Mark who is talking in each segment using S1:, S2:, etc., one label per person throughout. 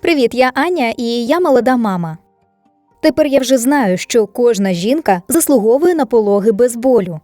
S1: Привіт, я Аня і я молода мама. Тепер я вже знаю, що кожна жінка заслуговує на пологи без болю.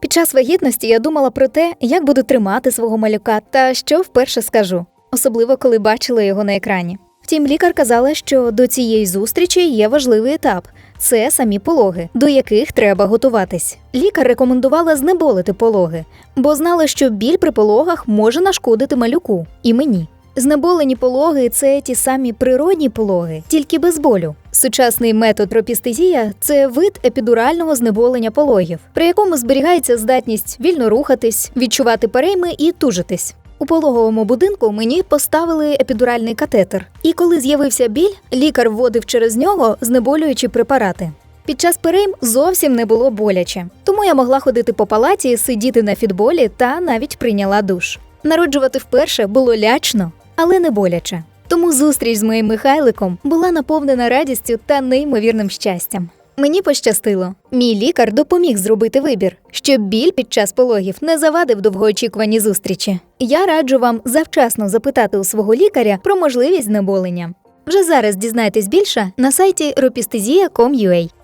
S1: Під час вагітності я думала про те, як буду тримати свого малюка та що вперше скажу, особливо коли бачила його на екрані. Втім, лікар казала, що до цієї зустрічі є важливий етап це самі пологи, до яких треба готуватись. Лікар рекомендувала знеболити пологи, бо знала, що біль при пологах може нашкодити малюку і мені. Знеболені пологи це ті самі природні пологи, тільки без болю. Сучасний метод пропістезія це вид епідурального знеболення пологів, при якому зберігається здатність вільно рухатись, відчувати перейми і тужитись. У пологовому будинку мені поставили епідуральний катетер, і коли з'явився біль, лікар вводив через нього знеболюючі препарати. Під час перейм зовсім не було боляче, тому я могла ходити по палаті, сидіти на фітболі та навіть прийняла душ. Народжувати вперше було лячно, але не боляче. Тому зустріч з моїм Михайликом була наповнена радістю та неймовірним щастям. Мені пощастило. Мій лікар допоміг зробити вибір, щоб біль під час пологів не завадив довгоочікувані зустрічі. Я раджу вам завчасно запитати у свого лікаря про можливість знеболення. Вже зараз дізнайтесь більше на сайті ropістезія.com.ua.